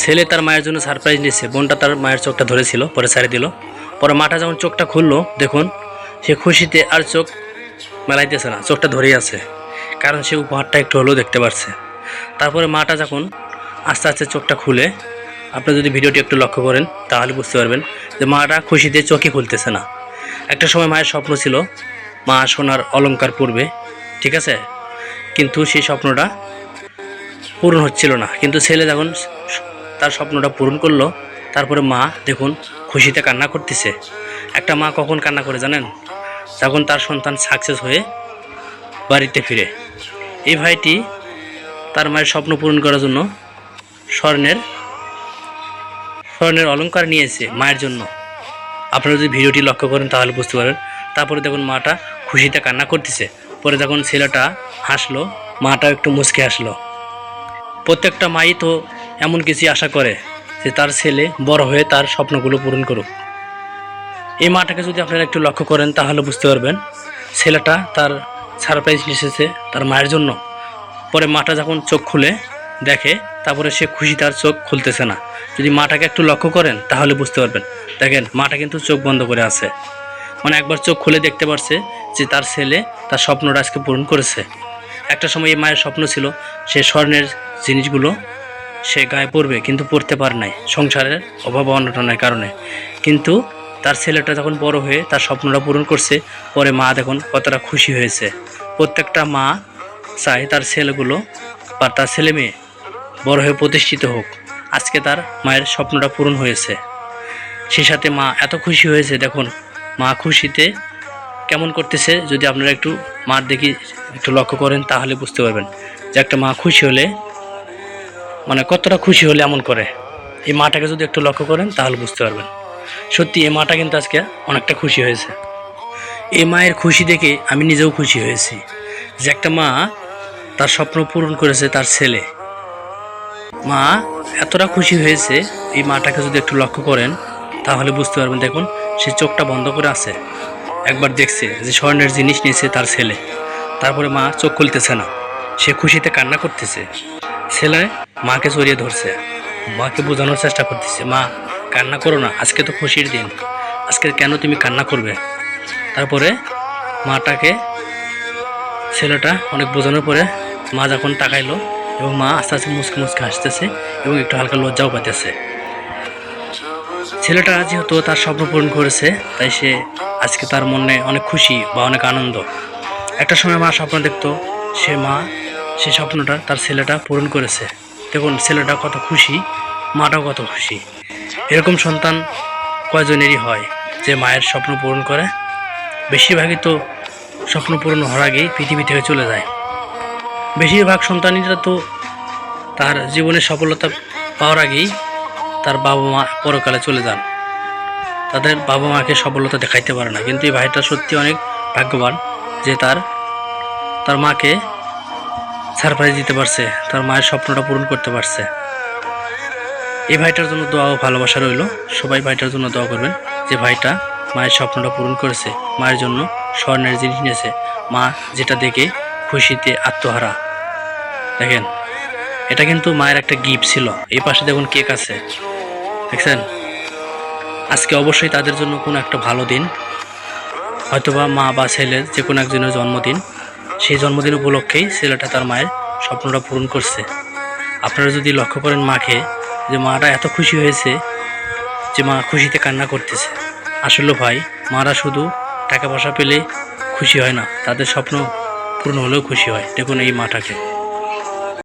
ছেলে তার মায়ের জন্য সারপ্রাইজ নিচ্ছে বোনটা তার মায়ের চোখটা ধরেছিল, পরে ছাড়ি দিল। পরে মাটা যখন চোখটা খুললো, দেখুন, সে খুশিতে আর চোখ মেলাইতেছে না, চোখটা ধরেই আছে। কারণ সে উপহারটা একটু হলেও দেখতে পারছে। তারপরে মাটা যখন আস্তে আস্তে চোখটা খুলে, আপনি যদি ভিডিওটি একটু লক্ষ্য করেন, তাহলে বুঝতে পারবেন যে মাটা খুশিতে চোখই খুলতেছে না। একটা সময় মায়ের স্বপ্ন ছিল, মা সোনার অলঙ্কার পরবে, ঠিক আছে? কিন্তু সেই স্বপ্নটা পূরণ হচ্ছিল না। কিন্তু ছেলে যখন তার স্বপ্নটা পূরণ করল। তারপরে মা দেখুন খুশিতে কান্না করতেছে। একটা মা কখন কান্না করে জানেন? যখন তার সন্তান সাকসেস হয়ে বাড়িতে ফিরে। এই ভাইটি তার মায়ের স্বপ্ন পূরণ করার জন্য স্বর্ণের স্বর্ণের অলংকার নিয়েছে মায়ের জন্য। আপনারা যদি ভিডিওটি লক্ষ্য করেন তাহলে বুঝতে পারেন। তারপরে দেখুন মাটা খুশিতে কান্না করতেছে। পরে যখন ছেলেটা হাসলো, মাটা একটু মুচকে হাসলো। প্রত্যেকটা মাই তো এমন কিছু আশা করে যে তার ছেলে বড় হয়ে তার স্বপ্নগুলো পূরণ করুক। এই মাটাকে যদি আপনারা একটু লক্ষ্য করেন, তাহলে বুঝতে পারবেন ছেলেটা তার সারপ্রাইজ এসেছে তার মায়ের জন্য। পরে মাটা যখন চোখ খুলে দেখে, তারপরে সে খুশি তার চোখ খুলতেছে না। যদি মাটাকে একটু লক্ষ্য করেন, তাহলে বুঝতে পারবেন। দেখেন মাটা কিন্তু চোখ বন্ধ করে আছে। মানে একবার চোখ খুলে দেখতে পারছে যে তার ছেলে তার স্বপ্নটা আজকে পূরণ করেছে। একটা সময় এই মায়ের স্বপ্ন ছিল, সে স্বর্ণের জিনিসগুলো সে গায়ে পরবে কিন্তু পড়তে পারে নাই। সংসারের অভাব অনটনের কারণে। কিন্তু তার ছেলেটা যখন বড় হয়ে তার স্বপ্নটা পূরণ করছে, পরে মা দেখুন কতটা খুশি হয়েছে। প্রত্যেকটা মা চায় তার ছেলেগুলো বা তার ছেলে মেয়ে বড় হয়ে প্রতিষ্ঠিত হোক। আজকে তার মায়ের স্বপ্নটা পূরণ হয়েছে। সে সাথে মা এত খুশি হয়েছে, দেখুন মা খুশিতে কেমন করতেছে, যদি আপনারা একটু মার দেখি একটু লক্ষ্য করেন তাহলে বুঝতে পারবেন যে একটা মা খুশি হলে মানে কতটা খুশি হলে এমন করে? এই মাটাকে যদি একটু লক্ষ্য করেন, তাহলে বুঝতে পারবেন। সত্যি, এই মাটা কিন্তু আজকে অনেকটা খুশি হয়েছে। এই মায়ের খুশি দেখে আমি নিজেও খুশি হয়েছি যে একটা মা তার স্বপ্ন পূরণ করেছে তার ছেলে। মা এতটা খুশি হয়েছে এই মাটাকে যদি একটু লক্ষ্য করেন, তাহলে বুঝতে পারবেন, দেখুন, সে চোখটা বন্ধ করে আছে। একবার দেখছে যে স্বর্ণের জিনিস নিয়েছে তার ছেলে। তারপরে মা চোখ খুলতেছে না। সে খুশিতে কান্না করতেছে। ছেলে মাকে জড়িয়ে ধরছে। মাকে বোঝানোর চেষ্টা করতেছে, মা, কান্না করো না, আজকে তো খুশির দিন। আজকে কেন তুমি কান্না করবে? তারপরে মাটাকে, ছেলেটা অনেক বোঝানোর পরে মা যখন তাকাইলো এবং মা আস্তে আস্তে মুসকে মুসকে হাসতেছে এবং একটু হালকা লজ্জাও পাইতেছে। ছেলেটা যেহেতু তার স্বপ্ন পূরণ করেছে, তাই সে আজকে তার মনে অনেক খুশি বা অনেক আনন্দ। একটা সময় মা স্বপ্ন দেখতো, সে মা সে স্বপ্নটা তার ছেলেটা পূরণ করেছে। দেখুন, ছেলেটা কত খুশি, মাটাও কত খুশি। এরকম সন্তান কয়জনেরই হয় যে মায়ের স্বপ্ন পূরণ করে? বেশিরভাগই তো স্বপ্ন পূরণ হওয়ার আগেই পৃথিবী থেকে চলে যায়। বেশিরভাগ সন্তানিরা তো তার জীবনের সফলতা পাওয়ার আগেই তার বাবা মা পরকালে চলে যান। তাদের বাবা মাকে সফলতা দেখাইতে পারে না। কিন্তু এই ভাইটা সত্যি অনেক ভাগ্যবান যে তার তার মাকে সারপ্রাইজ দিতে পারছে, তার মায়ের স্বপ্নটা পূরণ করতে পারছে। এই ভাইটার জন্য দোয়া ও ভালোবাসা রইল। সবাই ভাইটার জন্য দোয়া করবেন যে ভাইটা মায়ের স্বপ্নটা পূরণ করেছে, মায়ের জন্য স্বর্ণের জিনিস নিয়েছে। মা যেটা দেখে খুশিতে আত্মহারা। দেখেন, এটা কিন্তু মায়ের একটা গিফট ছিল। এই পাশে দেখুন কেক আছে। দেখছেন? আজকে অবশ্যই তাদের জন্য কোনো একটা ভালো দিন। হয়তোবা মা বা ছেলের যে কোনো একজনের জন্মদিন। সেই জন্মদিন উপলক্ষেই ছেলেটা তার মায়ের স্বপ্নটা পূরণ করছে। আপনারা যদি লক্ষ্য করেন মাকে, যে মাটা এত খুশি হয়েছে যে মা খুশিতে কান্না করতেছে। আসলে ভাই, মারা শুধু টাকা পয়সা পেলে খুশি হয় না, তাদের স্বপ্ন পূর্ণ হলেও খুশি হয়। দেখুন এই মাটাকে।